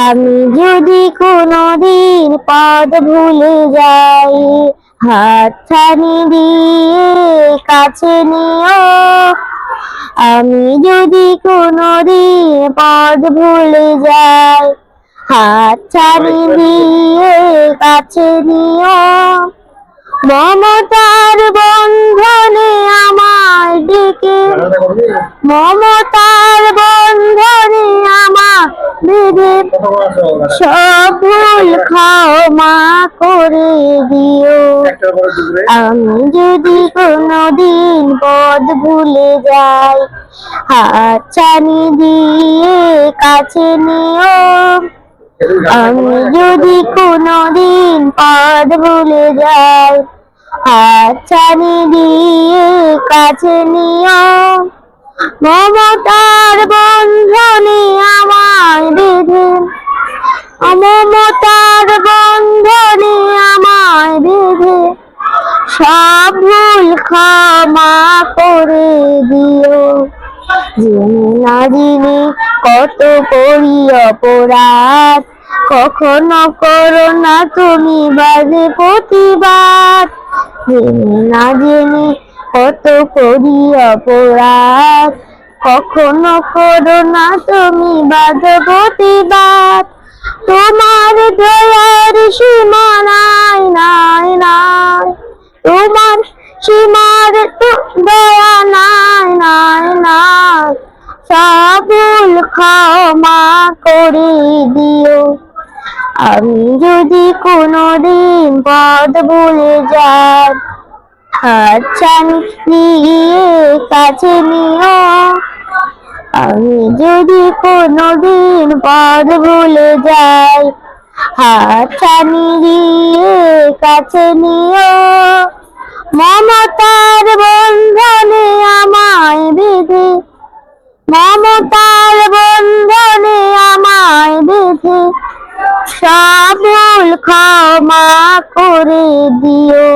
আমি যদি কোনোদিন পদ ভুলে যাই হাতছানি দিয়ে কাছে নিও। আমি যদি কোনোদিন পদ ভুলে যাই হাতছানি দিয়ে কাছে নিও। মমতার বন্ধনে সব ভুল ক্ষমা করে দিও। আমি যদি কোনোদিন পদ ভুলে যাই, হাত ছানি দিয়ে কাছে নিও। আমি যদি কোনোদিন পদ ভুলে যাই, হাত ছানি দিয়ে কাছে নিও। মমতার বন্ধনে আমায় জেনে না জেনে কত করি অপরাধ। কখনো করো না তুমি বাজে প্রতিবাদ। জেনে না জেনে কত করি অপরাধ। কখনো করো না তুমি বাজে প্রতিবাদ। তোমার দয়ার সীমা নাই নাই নাই। তোমার সীমার তো দয়া নাই। আমি যদি কোনোদিন পদ ভুলে যাই আচ্ছা নিয়ে কাছে নিও। আমি যদি কোনোদিন পদ ভুলে যাই হাতছানি দিয়ে কাছে নিও। মমতার বন্ধনে আমায় সব ভুল ক্ষমা করে দিও